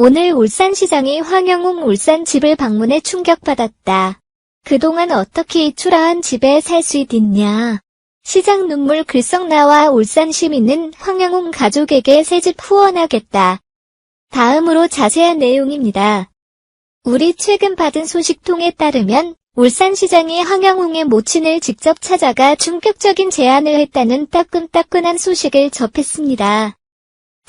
오늘 울산시장이 황영웅 울산 집을 방문해 충격받았다. 그동안 어떻게 이 초라한 집에 살 수 있겠냐. 시장 눈물 글썽 나와 울산 시민은 황영웅 가족에게 새 집 후원하겠다. 다음으로 자세한 내용입니다. 우리 최근 받은 소식통에 따르면 울산시장이 황영웅의 모친을 직접 찾아가 충격적인 제안을 했다는 따끈따끈한 소식을 접했습니다.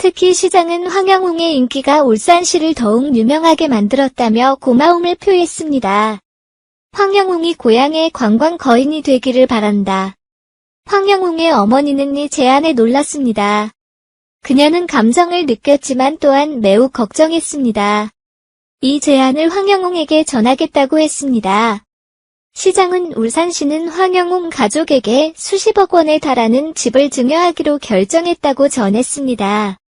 특히 시장은 황영웅의 인기가 울산시를 더욱 유명하게 만들었다며 고마움을 표했습니다. 황영웅이 고향의 관광 거인이 되기를 바란다. 황영웅의 어머니는 이 제안에 놀랐습니다. 그녀는 감정을 느꼈지만 또한 매우 걱정했습니다. 이 제안을 황영웅에게 전하겠다고 했습니다. 시장은 울산시는 황영웅 가족에게 수십억 원에 달하는 집을 증여하기로 결정했다고 전했습니다.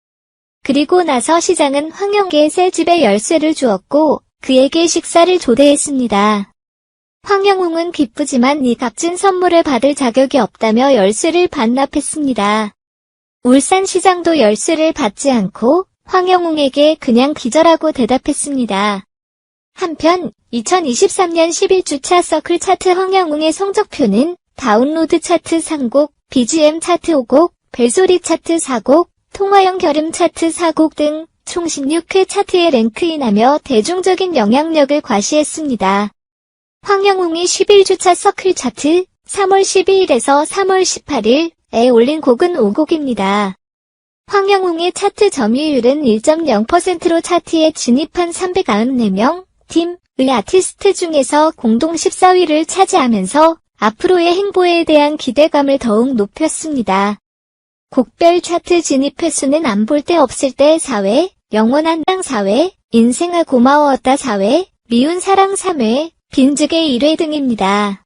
그리고 나서 시장은 황영에게 새 집의 열쇠를 주었고 그에게 식사를 초대했습니다. 황영웅은 기쁘지만 이 값진 선물을 받을 자격이 없다며 열쇠를 반납했습니다. 울산시장도 열쇠를 받지 않고 황영웅에게 그냥 기절하고 대답했습니다. 한편 2023년 11주차 서클 차트 황영웅의 성적표는 다운로드 차트 3곡, BGM 차트 5곡, 벨소리 차트 4곡, 통화형 결음 차트 4곡 등 총 16회 차트에 랭크인하며 대중적인 영향력을 과시했습니다. 황영웅이 11주차 서클 차트 3월 12일에서 3월 18일에 올린 곡은 5곡입니다. 황영웅의 차트 점유율은 1.0%로 차트에 진입한 394명 팀 의 아티스트 중에서 공동 14위를 차지하면서 앞으로의 행보에 대한 기대감을 더욱 높였습니다. 곡별 차트 진입 횟수는 안 볼 때 없을 때 4회, 영원한 땅 4회, 인생아 고마웠다 4회, 미운 사랑 3회, 빈즈게 1회 등입니다.